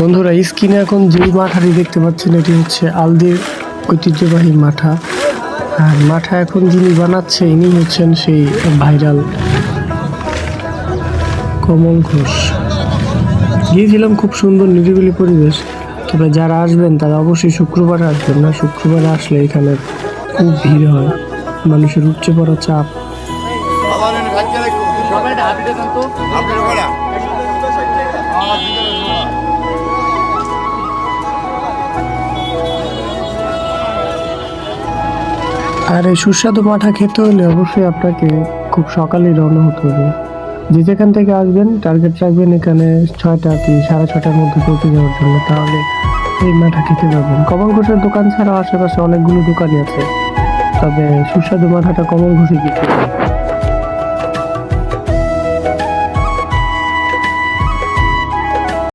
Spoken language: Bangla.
বন্ধুরা স্ক্রিনে এখন যেই মাঠাটি দেখতে পাচ্ছেন এটি হচ্ছে আলদির ঐতিহ্যবাহী মাঠা। আর মাঠা এখন যিনি বানাচ্ছে ইনি হচ্ছেন সেই ভাইরাল কমল ঘোষ। গিয়েছিলাম খুব সুন্দর নিরিবিলি পরিবেশ। তবে যারা আসবেন তারা অবশ্যই শুক্রবারে আসবেন না। শুক্রবারে আসলে এখানে খুব ভিড় হয়। মানুষের উপচে পড়া চাপ আর এই সুস্বাদু মাঠা খেতে হলে অবশ্যই আপনাকে খুব সকালেই রওনা হতে হবে। যে যেখান থেকে আসবেন টার্গেট রাখবেন এখানে ছয়টা কি সাড়ে ছটার মধ্যে পৌঁছে যাওয়ার জন্য। তাহলে এই মাঠা খেতে পারবেন কমল ঘোষের দোকান ছাড়াও আশেপাশে অনেকগুলো দোকানই আছে। তবে সুস্বাদু মাঠাটা কমল ঘোষে কিছু